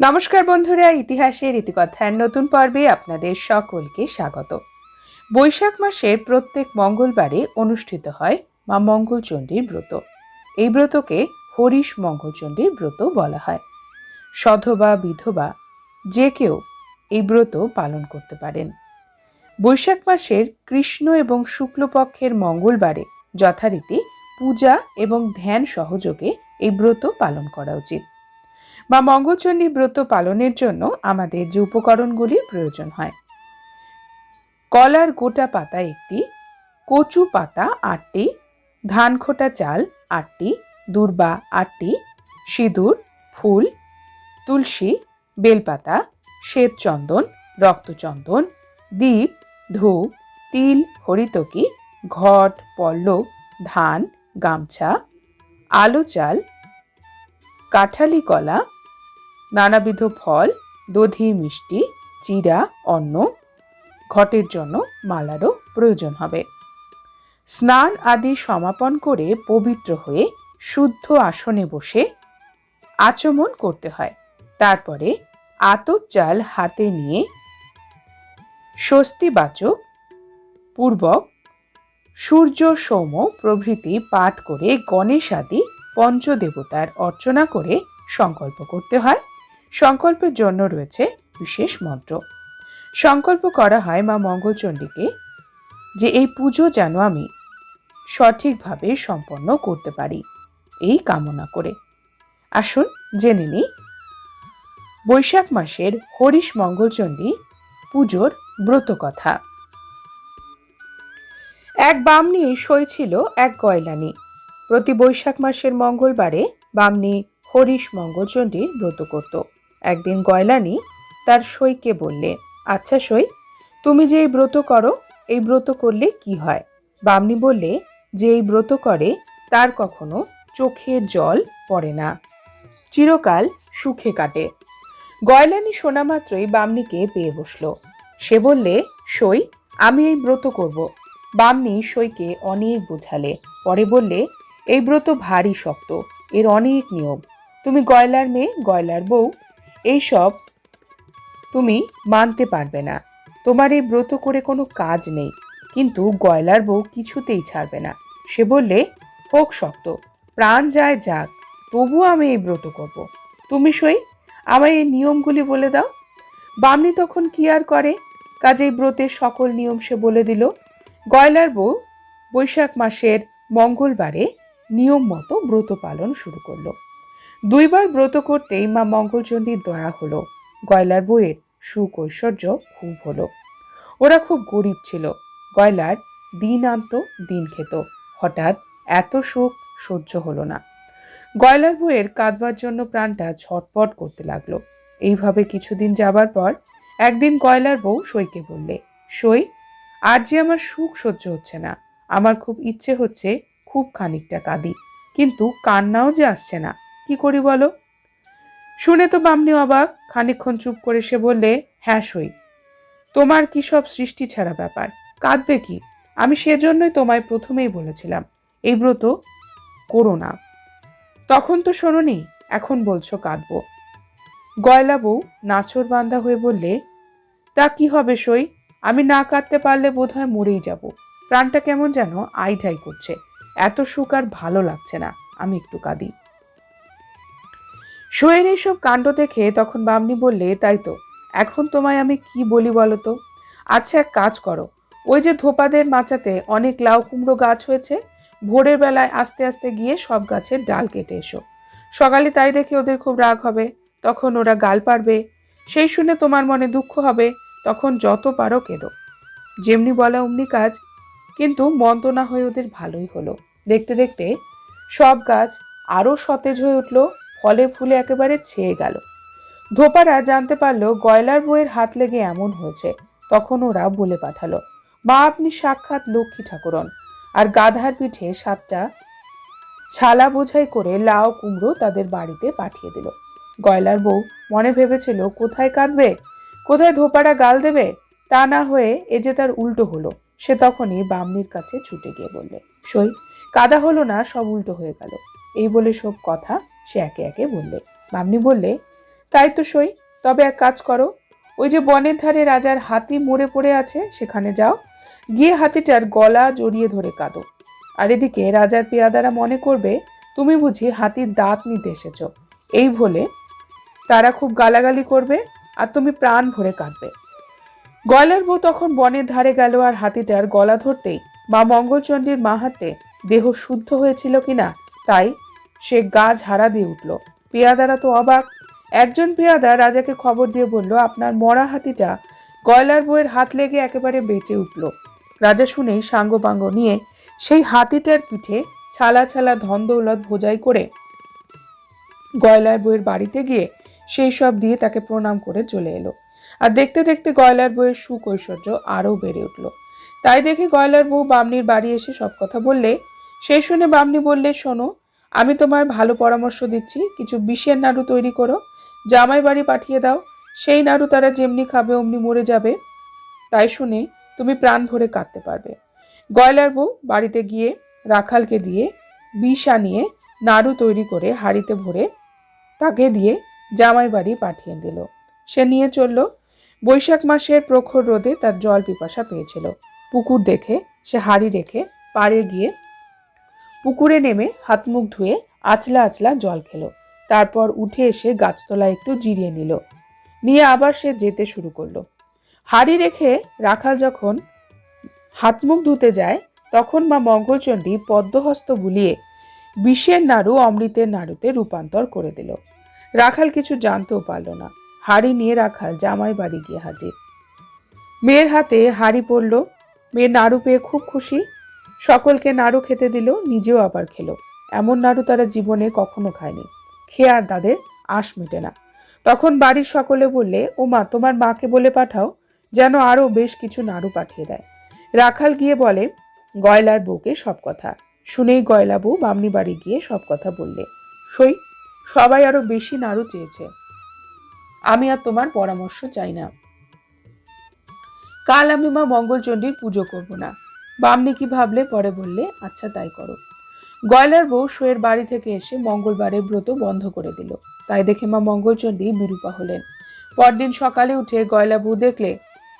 নমস্কার বন্ধুরা, ইতিহাসের ইতিকথার নতুন পর্বে আপনাদের সকলকে স্বাগত। বৈশাখ মাসের প্রত্যেক মঙ্গলবারে অনুষ্ঠিত হয় মা মঙ্গলচণ্ডীর ব্রত। এই ব্রতকে হরিশ মঙ্গলচণ্ডীর ব্রত বলা হয়। সধবা, বিধবা, যে কেউ এই ব্রত পালন করতে পারেন। বৈশাখ মাসের কৃষ্ণ এবং শুক্লপক্ষের মঙ্গলবারে যথারীতি পূজা এবং ধ্যান সহযোগে এই ব্রত পালন করা উচিত। বা মঙ্গলচণ্ডী ব্রত পালনের জন্য আমাদের যে উপকরণগুলির প্রয়োজন হয়। কলার গোটা পাতা একটি, কচু পাতা আটটি, ধান খোটা চাল আটটি, দূর্বা আটটি, সিঁদুর, ফুল, তুলসী, বেলপাতা শ্বেত চন্দন রক্তচন্দন, দ্বীপ, ধূপ, তিল, হরিতকি, ঘট, পল্লব, ধান, গামছা, আলো চাল, কাঠালি কলা নানাবিধ ফল, দধি, মিষ্টি, চিরা, অন্ন ঘটের জন্য মালারও প্রয়োজন হবে। স্নান আদি সমাপন করে পবিত্র হয়ে শুদ্ধ আসনে বসে আচমন করতে হয়। তারপরে আতপ চাল হাতে নিয়ে স্বস্তিবাচক, পূর্বক সূর্য সৌম প্রভৃতি পাঠ করে গণেশ আদি পঞ্চদেবতার অর্চনা করে সংকল্প করতে হয়। সংকল্পের জন্য রয়েছে বিশেষ মন্ত্র। সংকল্প করা হয় মা মঙ্গলচণ্ডীকে যে এই পুজো যেন আমি সঠিকভাবে সম্পন্ন করতে পারি। এই কামনা করে। আসুন জেনে নিই। বৈশাখ মাসের হরিশ মঙ্গলচণ্ডী পুজোর ব্রত কথা। এক বামনি ছিল এক গয়লানি প্রতি বৈশাখ মাসের মঙ্গলবারে বামনি হরিশ মঙ্গলচণ্ডীর ব্রত করত। একদিন গয়লানি তার সইকে বললে আচ্ছা সই, তুমি যে এই ব্রত করো, এই ব্রত করলে কি হয়? বামনি বললে, যে এই ব্রত করে, তার কখনো চোখে জল পড়ে না। চিরকাল সুখে কাটে। গয়লানি শোনা মাত্রই বামনিকে পেয়ে বসল। সে বললে, সই, আমি এই ব্রত করব। বামনি সইকে অনেক বোঝালে। পরে বললে, এই ব্রত ভারী শক্ত, এর অনেক নিয়ম। তুমি গয়লার মেয়ে, গয়লার বউ এইসব তুমি মানতে পারবে না। তোমার এই ব্রত করে কোনো কাজ নেই। কিন্তু গয়লার বউ কিছুতেই ছাড়বে না। সে বললে, হোক শক্ত, প্রাণ যায় যাক তবু আমি এই ব্রত করব। তুমি সই, আমায় এই নিয়মগুলি বলে দাও। বামনি তখন কি আর করে? কাজেই ব্রতের সকল নিয়ম সে বলে দিল। গয়লার বউ বৈশাখ মাসের মঙ্গলবারে নিয়ম মতো ব্রত পালন শুরু করল। দুইবার ব্রত করতেই মা মঙ্গলচণ্ডীর দয়া হলো। গয়লার বউয়ের সুখ ঐশ্বর্য খুব হলো। ওরা খুব গরিব ছিল। গয়লার দিন আনত, দিন খেত। হঠাৎ এত সুখ সহ্য হলো না। গয়লার বউয়ের কাঁদবার জন্য প্রাণটা ছটপট করতে লাগল। এইভাবে কিছুদিন যাবার পর একদিন গয়লার বউ সইকে বললে, সই আর যে আমার সুখ সহ্য হচ্ছে না। আমার খুব ইচ্ছে হচ্ছে খুব খানিকটা কাঁদি, কিন্তু কান্নাও যে আসছে না। কি করি বলো? শুনে তো বামনি অবাক, খানিকক্ষণ চুপ করে সে বললে হ্যাঁ সই। তোমার কি সব সৃষ্টি ছাড়া ব্যাপার? কাঁদবে কি? আমি সেজন্যই তোমায় প্রথমেই বলেছিলাম। এই ব্রত করো না। তখন তো শোনোনি, এখন বলছো কাঁদবো। গয়লা বউ নাচর বান্ধা হয়ে বললে, তা কি হবে সই? আমি না কাঁদতে পারলে বোধহয় মরেই যাব। প্রাণটা কেমন যেন আইঢাই করছে। এত সুখ আর ভালো লাগছে না। আমি একটু কাঁদি। শোয়ের এইসব কাণ্ড দেখে তখন বামনি বললে, তাই তো। এখন তোমায় আমি কি বলি বলো তো? আচ্ছা এক কাজ করো। ওই যে ধোপাদের মাচাতে অনেক লাউ কুমড়ো গাছ হয়েছে, ভোরের বেলায় আস্তে আস্তে গিয়ে সব গাছের ডাল কেটে এসো। সকালে তাই দেখে ওদের খুব রাগ হবে। তখন ওরা গাল পারবে সেই শুনে তোমার মনে দুঃখ হবে। তখন যত পারো কেঁদো। যেমনি বলা অমনি কাজ। কিন্তু মন্দ না হয়ে ওদের ভালোই হলো। দেখতে দেখতে সব গাছ আরও সতেজ হয়ে উঠল। ফলে ফুলে একেবারে ছেয়ে গেল। ধোপারা জানতে পারল গয়লার বইয়ের হাত লেগে এমন হয়েছে। তখন ওরা বলে পাঠালো, মা, আপনি সাক্ষাৎ লক্ষ্মী ঠাকুরন। আর গাধার পিঠে সাতটা ছালা বোঝাই করে লাউ, কুমড়ো তাদের বাড়িতে পাঠিয়ে দিল। গয়লার বউ মনে ভেবেছিল, কোথায় কাঁদবে? কোথায় ধোপারা গাল দেবে? তা না হয়ে এ যে তার উল্টো হলো। সে তখনই বামনির কাছে ছুটে গিয়ে বললে, সই, কাদা হলো না, সব উল্টো হয়ে গেল। এই বলে সব কথা সে একে একে বললে। বামনি বললে, তাই তো সই, তবে এক কাজ করো। ওই যে বনের ধারে রাজার হাতি মরে পড়ে আছে, সেখানে যাও। গিয়ে হাতিটার গলা জড়িয়ে ধরে কাঁদো। আর এদিকে রাজার পেয়াদারা মনে করবে, তুমি বুঝি হাতির দাঁত নিতে এসেছ। এই বলে তারা খুব গালাগালি করবে আর তুমি প্রাণ ভরে কাঁদবে। গলার বউ তখন বনের ধারে গেল আর হাতিটার গলা ধরতেই মা মঙ্গলচণ্ডীর মা হাতে দেহ শুদ্ধ হয়েছিল কিনা তাই সে গা ঝাড়া দিয়ে উঠল। পেয়াদারা তো অবাক। একজন পেয়াদা রাজাকে খবর দিয়ে বলল, আপনার মরা হাতিটা গয়লার বউয়ের হাত লেগে একেবারে বেঁচে উঠল। রাজা শুনেই সাঙ্গপাঙ্গ নিয়ে সেই হাতিটার পিঠে ছালা ছালা ধন দৌলত ভোজাই করে গয়লার বউয়ের বাড়িতে গিয়ে সেই সব দিয়ে তাকে প্রণাম করে চলে এলো। আর দেখতে দেখতে গয়লার বইয়ের সুখ ঐশ্বর্য আরও বেড়ে উঠল। তাই দেখে গয়লার বউ বামনির বাড়ি এসে সব কথা বললে সেই শুনে বামনি বললে, শোনো আমি তোমার ভালো পরামর্শ দিচ্ছি, কিছু বিষের নাড়ু তৈরি করো। জামাই বাড়ি পাঠিয়ে দাও, সেই নাড়ু তারা যেমনি খাবে অমনি মরে যাবে। তাই শুনে তুমি প্রাণ ভরে কাঁদতে পারবে। গয়লার বউ বাড়িতে গিয়ে রাখালকে দিয়ে বিষ আনিয়ে নাড়ু তৈরি করে হাড়িতে ভরে তাকে দিয়ে জামাই বাড়ি পাঠিয়ে দিল। সে নিয়ে চলল। বৈশাখ মাসের প্রখর রোদে তার জল পিপাসা পেয়েছিল। পুকুর দেখে সে হাড়ি রেখে পাড়ে গিয়ে পুকুরে নেমে হাত মুখ ধুয়ে আচলা আচলা জল খেলো। তারপর উঠে এসে গাছতলায় একটু জিরিয়ে নিল। নিয়ে আবার সে যেতে শুরু করল। হাড়ি রেখে রাখাল যখন হাত মুখ ধুতে যায়, তখন মা মঙ্গলচণ্ডী পদ্মহস্ত বুলিয়ে বিষের নাড়ু অমৃতের নাড়ুতে রূপান্তর করে দিল। রাখাল কিছু জানতেও পারল না। হাড়ি নিয়ে রাখাল জামাই বাড়ি গিয়ে হাজির। মেয়ের হাতে হাড়ি পড়ল মেয়ের নাড়ু পেয়ে খুব খুশি। সকলকে নাড়ু খেতে দিল, নিজেও আবার খেলো। এমন নাড়ু তারা জীবনে কখনো খায়নি। খেয়ে আর তাদের আশ মেটে না। তখন বাড়ির সকলে বললে, ও মা, তোমার মাকে বলে পাঠাও, যেন আরও বেশ কিছু নাড়ু পাঠিয়ে দেয়। রাখাল গিয়ে বলে, গয়লার বউকে সব কথা। শুনেই গয়লা বউ বামনি বাড়ি গিয়ে সব কথা বললে। সই, সবাই আরও বেশি নাড়ু চেয়েছে। আমি আর তোমার পরামর্শ চাই না। কাল আমি মা মঙ্গলচণ্ডীর পুজো করব না। বামনি কি ভাবলে পরে বললে আচ্ছা তাই করো। গয়লার বউ শোয়ের বাড়ি থেকে এসে মঙ্গলবারে ব্রত বন্ধ করে দিল। তাই দেখে মা মঙ্গলচণ্ডী বিরূপা হলেন। পরদিন সকালে উঠে গয়লা বউ দেখলে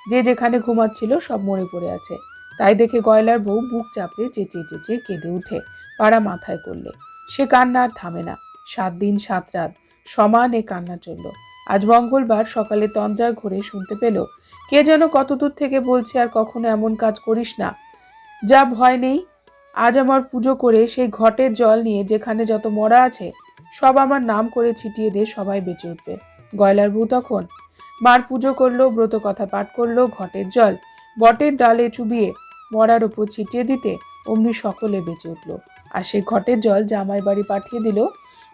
যে যেখানে ঘুমাচ্ছিল সব মরে পড়ে আছে। তাই দেখে গয়লার বউ বুক চাপড়ে চেঁচিয়ে চেঁচিয়ে কেঁদে উঠে, পাড়া মাথায় করলে। সে কান্না আর থামে না। সাত দিন সাত রাত সমান এ কান্না চলল। আজ মঙ্গলবার সকালে তন্দ্রার ঘরে শুনতে পেল, কে যেন কত দূর থেকে বলছে আর কখনো এমন কাজ করিস না। যা ভয় নেই, আজ আমার পুজো করে সেই ঘটের জল নিয়ে যেখানে যত মরা আছে, সব আমার নাম করে ছিটিয়ে দিয়ে সবাই বেঁচে উঠবে। গয়লার বউ তখন, মার পুজো করল, ব্রত কথা পাঠ করল, ঘটের জল বটের ডালে চুবিয়ে মরার ওপর ছিটিয়ে দিতে অমনি সকলে বেঁচে উঠল। আর সেই ঘটের জল জামাই বাড়ি পাঠিয়ে দিল।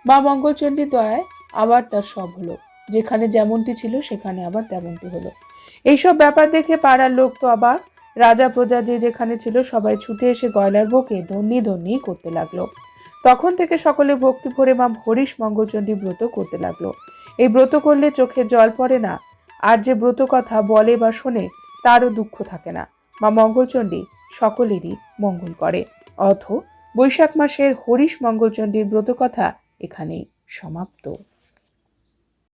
মা মঙ্গলচণ্ডীর দয়ায় আবার তার সব হলো। যেখানে যেমনটি ছিল, সেখানে আবার তেমনটি হলো। এইসব ব্যাপার দেখে পাড়ার লোক তো আবার রাজা প্রজা যে যেখানে ছিল সবাই ছুটে এসে গয়লার বউকে ধন্যি ধন্যি করতে লাগল। তখন থেকে সকলে ভক্তি ভরে মা হরিশ মঙ্গলচণ্ডী ব্রত করতে লাগল। এই ব্রত করলে চোখে জল পড়ে না, আর যে ব্রত কথা বলে বা শোনে তারও দুঃখ থাকে না। মা মঙ্গলচণ্ডী সকলেরই মঙ্গল করে। অথ বৈশাখ মাসের হরিশ মঙ্গলচণ্ডীর ব্রত কথা এখানেই সমাপ্ত।